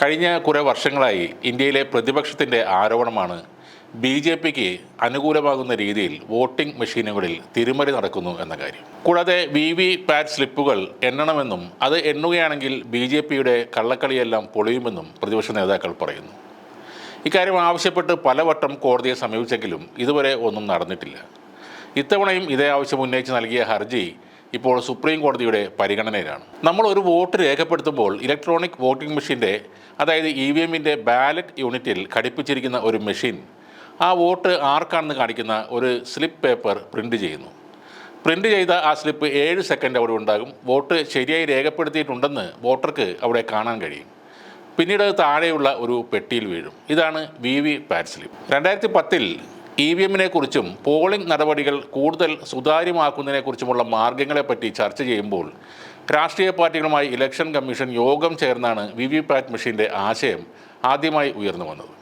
കഴിഞ്ഞ കുറേ വർഷങ്ങളായി ഇന്ത്യയിലെ പ്രതിപക്ഷത്തിന്റെ ആരോപണമാണ് ബി ജെ പിക്ക് അനുകൂലമാകുന്ന രീതിയിൽ വോട്ടിംഗ് മെഷീനുകളിൽ തിരുമറി നടക്കുന്നു എന്ന കാര്യം. കൂടാതെ വി വി പാറ്റ് സ്ലിപ്പുകൾ എണ്ണണമെന്നും അത് എണ്ണുകയാണെങ്കിൽ ബി ജെ പിയുടെ കള്ളക്കളിയെല്ലാം പൊളിയുമെന്നും പ്രതിപക്ഷ നേതാക്കൾ പറയുന്നു. ഇക്കാര്യം ആവശ്യപ്പെട്ട് പലവട്ടം കോടതിയെ സമീപിച്ചെങ്കിലും ഇതുവരെ ഒന്നും നടന്നിട്ടില്ല. ഇത്തവണയും ഇതേ ആവശ്യം ഉന്നയിച്ച് നൽകിയ ഹർജി ഇപ്പോൾ സുപ്രീം കോടതിയുടെ പരിഗണനയിലാണ്. നമ്മൾ ഒരു വോട്ട് രേഖപ്പെടുത്തുമ്പോൾ ഇലക്ട്രോണിക് വോട്ടിംഗ് മെഷീന്റെ അതായത് ഇ വി എമ്മിന്റെ ബാലറ്റ് യൂണിറ്റിൽ ഘടിപ്പിച്ചിരിക്കുന്ന ഒരു മെഷീൻ ആ വോട്ട് ആർക്കാണെന്ന് കാണിക്കുന്ന ഒരു സ്ലിപ്പ് പേപ്പർ പ്രിന്റ് ചെയ്യുന്നു. പ്രിന്റ് ചെയ്ത ആ സ്ലിപ്പ് ഏഴ് സെക്കൻഡ് അവിടെ ഉണ്ടാകും. വോട്ട് ശരിയായി രേഖപ്പെടുത്തിയിട്ടുണ്ടെന്ന് വോട്ടർക്ക് അവിടെ കാണാൻ കഴിയും. പിന്നീട് താഴെയുള്ള ഒരു പെട്ടിയിൽ വീഴും. ഇതാണ് വി വി പാറ്റ് സ്ലിപ്പ്. രണ്ടായിരത്തി പത്തിൽ ഇ വി എമ്മിനെ കുറിച്ചും പോളിംഗ് നടപടികൾ കൂടുതൽ സുതാര്യമാക്കുന്നതിനെക്കുറിച്ചുമുള്ള മാർഗങ്ങളെപ്പറ്റി ചർച്ച ചെയ്യുമ്പോൾ രാഷ്ട്രീയ പാർട്ടികളുമായി ഇലക്ഷൻ കമ്മീഷൻ യോഗം ചേർന്നാണ് വി വി പാറ്റ് മെഷീന്റെ ആശയം ആദ്യമായി ഉയർന്നു വന്നത്.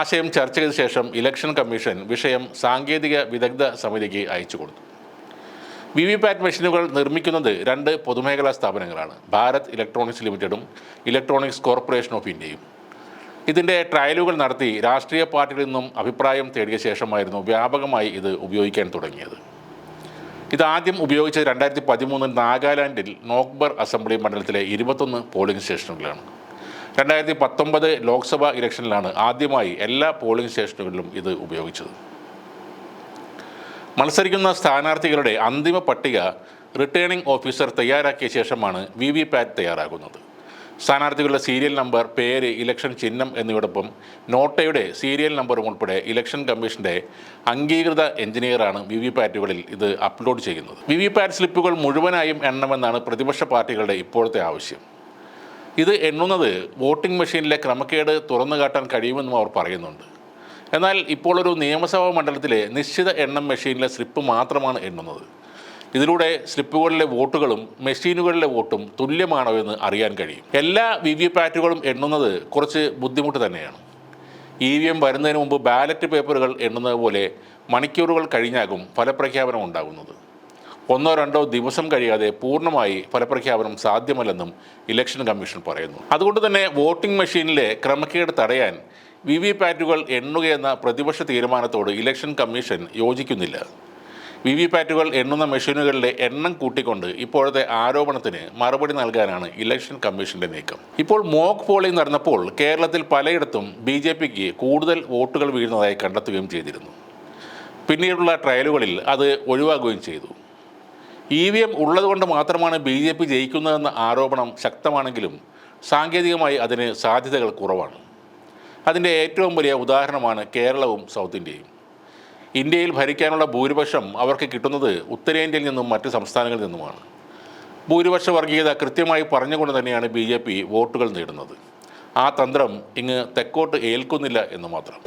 ആശയം ചർച്ച ചെയ്ത ശേഷം ഇലക്ഷൻ കമ്മീഷൻ വിഷയം സാങ്കേതിക വിദഗ്ധ സമിതിക്ക് അയച്ചു കൊടുത്തു. വി വി പാറ്റ് മെഷീനുകൾ നിർമ്മിക്കുന്നത് രണ്ട് പൊതുമേഖലാ സ്ഥാപനങ്ങളാണ് ഭാരത് ഇലക്ട്രോണിക്സ് ലിമിറ്റഡും ഇലക്ട്രോണിക്സ് കോർപ്പറേഷൻ ഓഫ് ഇന്ത്യയും. ഇതിന്റെ ട്രയലുകൾ നടത്തി രാഷ്ട്രീയ പാർട്ടികളിൽ നിന്നും അഭിപ്രായം തേടിയ ശേഷമായിരുന്നു വ്യാപകമായി ഇത് ഉപയോഗിക്കാൻ തുടങ്ങിയത്. ഇതാദ്യം ഉപയോഗിച്ചത് രണ്ടായിരത്തി പതിമൂന്നിൽ നാഗാലാൻഡിൽ നോക്ബർ അസംബ്ലി മണ്ഡലത്തിലെ ഇരുപത്തൊന്ന് പോളിംഗ് സ്റ്റേഷനുകളിലാണ്. രണ്ടായിരത്തി പത്തൊമ്പത് ലോക്സഭാ ഇലക്ഷനിലാണ് ആദ്യമായി എല്ലാ പോളിംഗ് സ്റ്റേഷനുകളിലും ഇത് ഉപയോഗിച്ചത്. മത്സരിക്കുന്ന സ്ഥാനാർത്ഥികളുടെ അന്തിമ പട്ടിക റിട്ടേണിംഗ് ഓഫീസർ തയ്യാറാക്കിയ ശേഷമാണ് വി വി പാറ്റ് തയ്യാറാകുന്നത്. സ്ഥാനാർത്ഥികളുടെ സീരിയൽ നമ്പർ പേര് ഇലക്ഷൻ ചിഹ്നം എന്നിവയോടൊപ്പം നോട്ടയുടെ സീരിയൽ നമ്പറും ഉൾപ്പെടെ ഇലക്ഷൻ കമ്മീഷന്റെ അംഗീകൃത എഞ്ചിനീയറാണ് വി വി പാറ്റുകളിൽ ഇത് അപ്ലോഡ് ചെയ്യുന്നത്. വി വി പാറ്റ് സ്ലിപ്പുകൾ മുഴുവനായും എണ്ണമെന്നാണ് പ്രതിപക്ഷ പാർട്ടികളുടെ ഇപ്പോഴത്തെ ആവശ്യം. ഇത് എണ്ണുന്നത് വോട്ടിംഗ് മെഷീനിലെ ക്രമക്കേട് തുറന്നു കാട്ടാൻ കഴിയുമെന്നും അവർ പറയുന്നുണ്ട്. എന്നാൽ ഇപ്പോൾ ഒരു നിയമസഭാ മണ്ഡലത്തിലെ നിശ്ചിത എണ്ണം മെഷീനിലെ സ്ലിപ്പ് മാത്രമാണ് എണ്ണുന്നത്. ഇതിലൂടെ സ്ലിപ്പുകളിലെ വോട്ടുകളും മെഷീനുകളിലെ വോട്ടും തുല്യമാണോ എന്ന് അറിയാൻ കഴിയും. എല്ലാ വി വി പാറ്റുകളും എണ്ണുന്നത് കുറച്ച് ബുദ്ധിമുട്ട് തന്നെയാണ്. ഇ വി എം വരുന്നതിന് മുമ്പ് ബാലറ്റ് പേപ്പറുകൾ എണ്ണുന്നത് പോലെ മണിക്കൂറുകൾ കഴിഞ്ഞാകും ഫലപ്രഖ്യാപനം ഉണ്ടാകുന്നത്. ഒന്നോ രണ്ടോ ദിവസം കഴിയാതെ പൂർണമായി ഫലപ്രഖ്യാപനം സാധ്യമല്ലെന്നും ഇലക്ഷൻ കമ്മീഷൻ പറയുന്നു. അതുകൊണ്ട് തന്നെ വോട്ടിംഗ് മെഷീനിലെ ക്രമക്കേട് തടയാൻ വി വി പാറ്റുകൾ എണ്ണുകയെന്ന പ്രതിപക്ഷ തീരുമാനത്തോട് ഇലക്ഷൻ കമ്മീഷൻ യോജിക്കുന്നില്ല. വി വി പാറ്റുകൾ എണ്ണുന്ന മെഷീനുകളുടെ എണ്ണം കൂട്ടിക്കൊണ്ട് ഇപ്പോഴത്തെ ആരോപണത്തിന് മറുപടി നൽകാനാണ് ഇലക്ഷൻ കമ്മീഷന്റെ നീക്കം. ഇപ്പോൾ മോക്ക് പോളിംഗ് നടന്നപ്പോൾ കേരളത്തിൽ പലയിടത്തും ബി ജെ പിക്ക് കൂടുതൽ വോട്ടുകൾ വീഴുന്നതായി കണ്ടെത്തുകയും ചെയ്തിരുന്നു. പിന്നീടുള്ള ട്രയലുകളിൽ അത് ഒഴിവാക്കുകയും ചെയ്തു. ഇ വി എം ഉള്ളതുകൊണ്ട് മാത്രമാണ് ബി ജെ പി ജയിക്കുന്നതെന്ന ആരോപണം ശക്തമാണെങ്കിലും സാങ്കേതികമായി അതിന് സാധ്യതകൾ കുറവാണ്. അതിന്റെ ഏറ്റവും വലിയ ഉദാഹരണമാണ് കേരളവും സൗത്ത് ഇന്ത്യയും. ഇന്ത്യയിൽ ഭരിക്കാനുള്ള ഭൂരിപക്ഷം അവർക്ക് കിട്ടുന്നത് ഉത്തരേന്ത്യയിൽ നിന്നും മറ്റ് സംസ്ഥാനങ്ങളിൽ നിന്നുമാണ്. ഭൂരിപക്ഷ വർഗീയത കൃത്യമായി പറഞ്ഞുകൊണ്ട് തന്നെയാണ് ബി വോട്ടുകൾ നേടുന്നത്. ആ തന്ത്രം ഇങ്ങ് തെക്കോട്ട് ഏൽക്കുന്നില്ല എന്ന് മാത്രം.